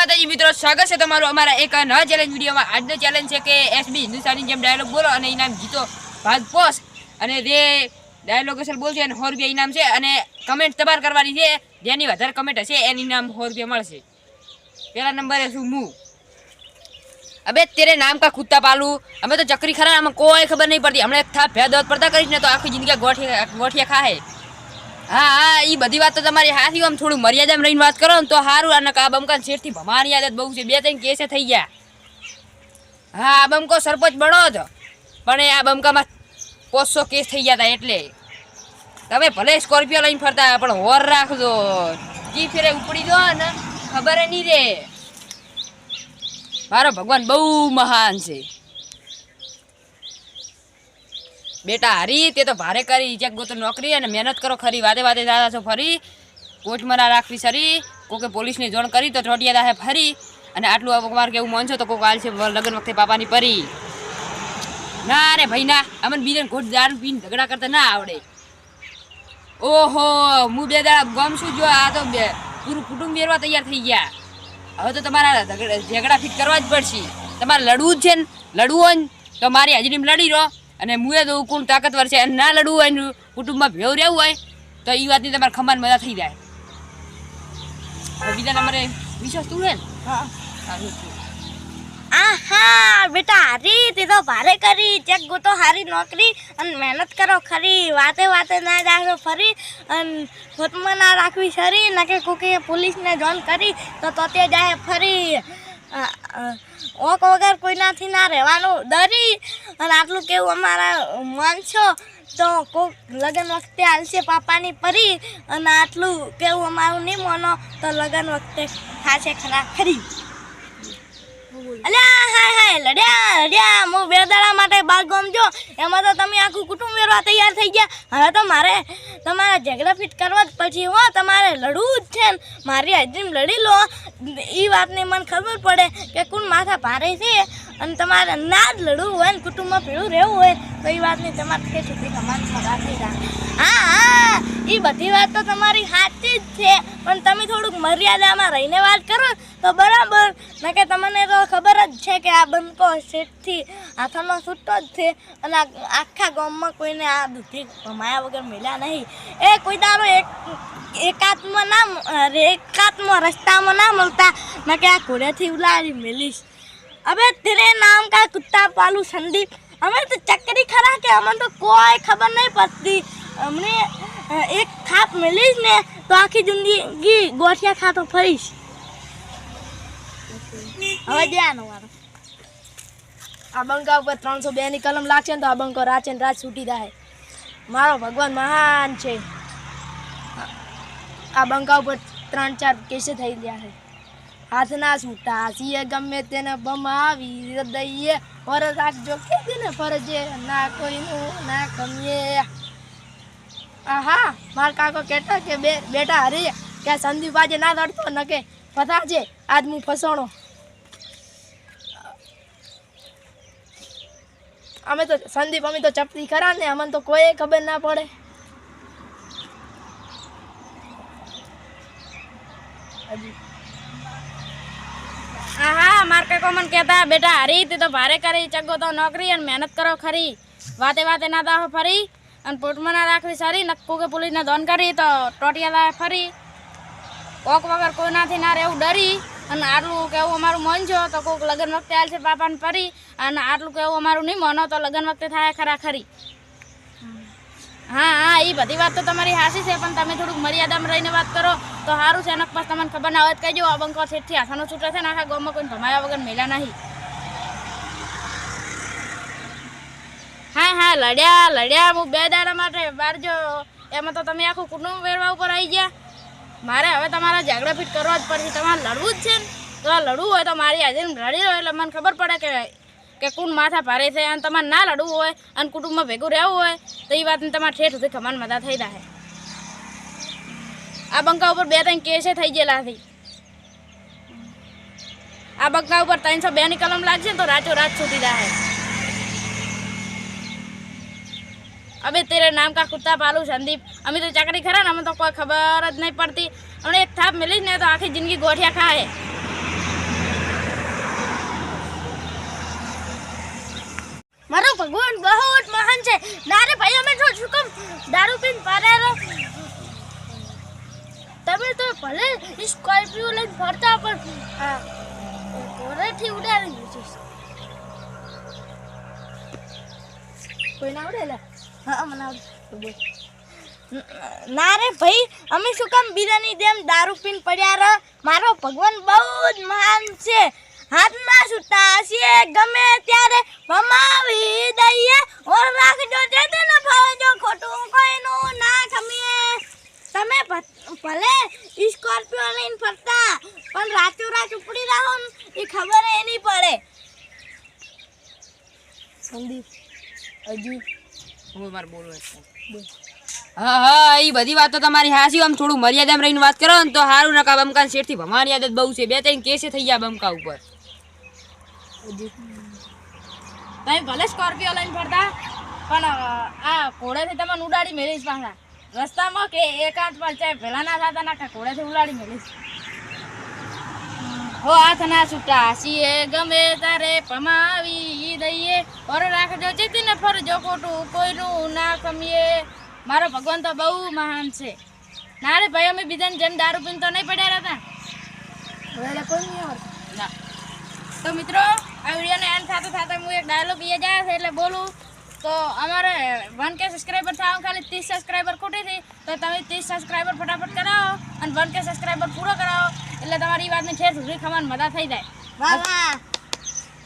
માતાજી મિત્રો, સ્વાગત છે તમારું અમારા એક નવા ચેલેન્જ વિડીયોમાં. આજનો ચેલેન્જ છે કે એસબી હિન્દુસ્તાની જેમ ડાયલોગ બોલો અને ઇનામ જીતો ભાગ પોસ. અને જે ડાયલોગ અસલ બોલશે એને સો રૂપિયા ઇનામ છે અને કમેન્ટ તમારે કરવાની છે, જેની વધારે કમેન્ટ હશે એની ઇનામ સો રૂપિયા મળશે. પહેલા નંબરે છું હું અબે, તેરે નામ કા કુત્તા પાલું? અમે તો ચકરી ખરા, આમાં કોઈ ખબર નહીં પડતી. હમણાં એક થાપ ભેદ પડતા કરીશ ને તો આખી જિંદગી ગોઠિયા ગોઠિયા ખાહે. હા હા એ બધી વાત તો તમારી હાથી આમ થોડું મર્યાદામાં રહીને વાત કરો ને તો સારું અને આ બમકા શેઠથી ભમાની આદત બહુ છે. બે ત્રણ કેસે થઈ ગયા. હા, આ બમકો સરપંચ બનો હતો પણ આ બમકામાં પોસો કેસ થઈ ગયા હતા એટલે. તમે ભલે સ્કોર્પિયો લઈને ફરતા, પણ હોર રાખજો. જી ફેરે ઉપડી દો ને, ખબર નહીં રે. મારો ભગવાન બહુ મહાન છે. બેટા હરી, તે તો ભારે કરી ચેક ગોતો નોકરી અને મહેનત કરો ખરી. વાદે વાદે દાદા છો ફરી. ના રાખવી સરી. કોકે પોલીસને જોણ કરી તો ચોટિયા દાહે ફરી. અને આટલું અમારે કેવું મન છો તો કોક છે લગ્ન વખતે પાપાની પરી. ના રે ભાઈ, ના. અમને બીજાને ઘોટ દારૂ પીને ઝઘડા કરતા ના આવડે. ઓહો, હું બે દાડા ગમ છું. જો આ તો બે પૂરું કુટુંબ મેળવા તૈયાર થઈ ગયા. હવે તો તમારા ઝઘડા ફિટ કરવા જ પડશે. તમારે લડવું જ છે ને. લડવું હોય ને તો મારી હાજરીમાં લડી રહો. અને મુએ તો કોણ તાકતવર છે અને ના લડવું હોય ને કુટુંબમાં ભેવ રહેવું હોય તો એ વાતની તમારે ખમાન મજા થઈ જાય. બીજા નંબરે વિશ્વાસ તું છે. આહા બેટા હારી તે તો ભારે કરી. ચેક ગોતો હારી નોકરી અને મહેનત કરો ખરી. વાતે વાતે ના રાખો ફરી અને હોતમાં ના રાખવી સરી ના કે કોકે પોલીસને જોન કરી તો તો તે જાય ફરી. ઓક વગર કોઈનાથી ના રહેવાનું. ડરી અને આટલું કેવું અમારા મન છો, તો કોક લગ્ન વખતે હાલશે પાપાની પરી અને આટલું કેવું અમારું નહીં મનો, તો લગ્ન વખતે થાશે ખરા ખરી. અલ્યા, હાય હાય, લડ્યા લડ્યા, હું બે માટે બાર ગમજો એમાં તો તમે આખું કુટુંબ વેરવા તૈયાર થઈ ગયા. હવે તો મારે તમારા ઝઘડા કરવા જ પછી હો, તમારે લડવું જ છે મારી હાજરીમાં લડી લો. એ વાતની મને ખબર પડે કે કોણ માથા ભારે છે અને તમારે ના જ લડવું હોય ને, કુટુંબમાં પીળું રહેવું હોય. તો વાત વાતની તમારે કે સુધી તમારી થઈ હા હા એ બધી વાત તો તમારી સાચી જ છે, પણ તમે થોડુંક મર્યાદામાં રહીને વાત કરો તો બરાબર. ને કે તમને તો ખબર જ છે કે આ બંકો શેઠથી હાથમાં છૂટો જ છે અને આખા ગામમાં કોઈને આ દૂધી કમાયા વગર મળ્યા નહીં. એ કોઈ દારો એક, એકાત્મ ના અરે એકાત્મ રસ્તામાં ના મળતા. ને કે આ ઘોડેથી ઉલાડી મેલીશ. હવે તેરે નામ કા કુત્તા પાલું સંદીપ? અમે તો ચકરી ખરા કે અમને તો કોઈ ખબર નહીં પડતી. અમને એક થાપ મળીશ ને તો આખી જિંદગી ગોઠિયા ખાતો ફરીશ. હવે ધ્યાન આ બંકા ઉપર ત્રણસો બે ની કલમ લાગશે ને તો આ બંકો રાચે ને રાત છૂટી જાય મારો ભગવાન મહાન છે. આ બંકા ઉપર ત્રણ ચાર કેસે થઈ ગયા છે. હાથ ના છૂટા સીએ ગમે તેને બમાવી હૃદયે પર રાખજો કે તેને ફરજે, ના કોઈનું ના કમીએ આહા, માર કાકો કહેતા કે બે, બેટા હરી, કે સંદીપ આજે ના લડતો ન કે પતા છે આજ હું ફસણો. અમે તો, સંદીપ, અમે તો ચપટી ખરા ને, અમને તો કોઈ ખબર ના પડે. હા માર કાકો મને કહેતા, બેટા હરી તે તો ભારે કરી ચગો તો નોકરી અને મહેનત કરો ખરી. વાતે વાતે ના દાહો ફરી અને પોટમાં ના રાખવી સારી, નક્કો કે પોલીસને દોન કરી તો ટોટિયા લાવે ફરી. કોક વગર કોઈનાથી ના રહેવું ડરી અને આટલું કેવું અમારું મન છો તો કોક લગ્ન વખતે હાલ છે પાપાને ફરી અને આટલું કેવું અમારું નહીં, મનો તો લગ્ન વખતે થાય ખરા ખરી. એ બધી વાત તો તમારી હાસી છે, પણ તમે થોડુંક મર્યાદામાં રહીને વાત કરો, તો સારું છે એના પાસ તમને ખબર ના હોય તો કહેજો આ બંકો છેટથી હાથાનો છૂટે છે ને આખા ગામમાં કોઈ ભમાયા વગર મેલા નહીં. હા હા, લડ્યા લડ્યા, હું બે દાડા માટે બહાર જો, એમાં તો તમે આખું કુટુંબ વેરવા ઉપર આવી ગયા. મારે હવે તમારા ઝઘડા ફીટ કરવા જ પડશે, તમારે લડવું જ છે ને. તો લડવું હોય તો મારી આજે લડી રહ્યો એટલે મને ખબર પડે કે કે કોણ માથા ભારે છે અને તમારે ના લડવું હોય અને કુટુંબમાં ભેગું રહેવું હોય, તો એ વાતને તમારે ઠેઠ સુધી ખમાન મદા થઈ રહે આ બંકા ઉપર બે ત્રણ કેસે થઈ ગયેલા છે. આ બંકા ઉપર ત્રણસો બે ની કલમ લાગશે તો રાચો રાત છૂટી રહે અમે તેરે નામ કા કુત્તા પાલું સંદીપ. અમે તો ચાકરી ખરા ને અમે તો કોઈ ખબર જ નહીં પડતી. અમને એક થાપ મિલીશ ને તો આખી જિંદગી ગોઠિયા ખાય મારો ભગવાન બહુ જ મહાન છે. ના ભાઈ, અમે શું કામ દારૂ પીને પાડ્યા તમે તો ભલે સ્કોર્પિયો લઈને ફરતા, પણ ઘરેથી ઉડાવી દીધું કોઈ ના આવડે હા, મને આવડે. ના રે ભાઈ, અમે શું કામ બીજાની જેમ દારૂ પીને પડ્યા રહ? મારો ભગવાન બહુ જ મહાન છે. હાથમાં છૂટા છીએ ગમે ત્યારે ભમાવી દઈએ. ઓર રાખજો તે તેને ફરજો ખોટું કોઈનું ના ખમીએ. તમે ભલે સ્કોર્પિયો લઈને ફરતા પણ રાતો રાત ઉપડી રહો ને એ ખબર એ નહીં પડે. સંદીપ હજુ હું મારે બોલવું છે. હા હા એ બધી વાતો તમારી હાસી આમ થોડું મર્યાદામાં રહીને વાત કરો ને તો સારું નકા બમકા શેઠથી ભમાની આદત બહુ છે. બે ત્રણ કેસે થઈ ગયા બમકા ઉપર. તમે ભલે સ્કોર્પિયો લઈને ફરતા પણ આ ઘોડેથી તમને ઉડાડી મેળીશ પાછા. રસ્તામાં કે એકાંત પર ચાહે ભેલા ના થતા ના કે ઘોડેથી ઉડાડી મેળીશ હો હાથ ના છૂટા સીએ ગમે તારે પમાવી દઈએ. પર રાખજો ચેતી ને ફરજો ખોટું કોઈનું ના કમીએ મારો ભગવાન તો બહુ મહાન છે. ના રે ભાઈ અમે બીજાને જેમ દારૂ પીને તો નહીં પડ્યા હતા તો મિત્રો આ વિડીયોને એન્ડ સાથે સાથે હું એક ડાયલોગ એ જાય છે એટલે બોલું. તો અમારે વન કે સબસ્ક્રાઈબર થવા ખાલી ત્રીસ સબસ્ક્રાઈબર ખોટી હતી તો તમે ત્રીસ સબસ્ક્રાઈબર ફટાફટ કરાવો અને વન કે સબસ્ક્રાઈબર પૂરો કરાવો એટલે તમારી વાતની ઠેર સુધી ખબર મજા થઈ જાય.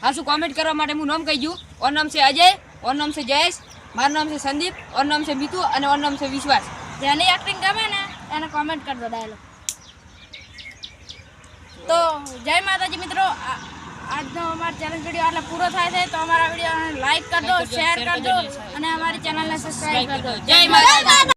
હા શું કોમેન્ટ કરવા માટે હું નામ કહી દઉં? ઓર નામ છે અજય ઓર નામ છે જયેશ મારું નામ છે સંદીપ ઓર નામ છે મિતુ અને ઓર નામ છે વિશ્વાસ. જેની એક્ટિંગ ગમે ને એને કોમેન્ટ કરજો ડાયલોગ તો જય માતાજી મિત્રો આ- આજનો અમારો ચેલેન્જ વીડિયો એટલે પૂરો થાય છે તો અમારા વિડીયોને લાઈક કરજો શેર કરજો અને અમારી ચેનલને સબસ્ક્રાઈબ કરજો. જય માતા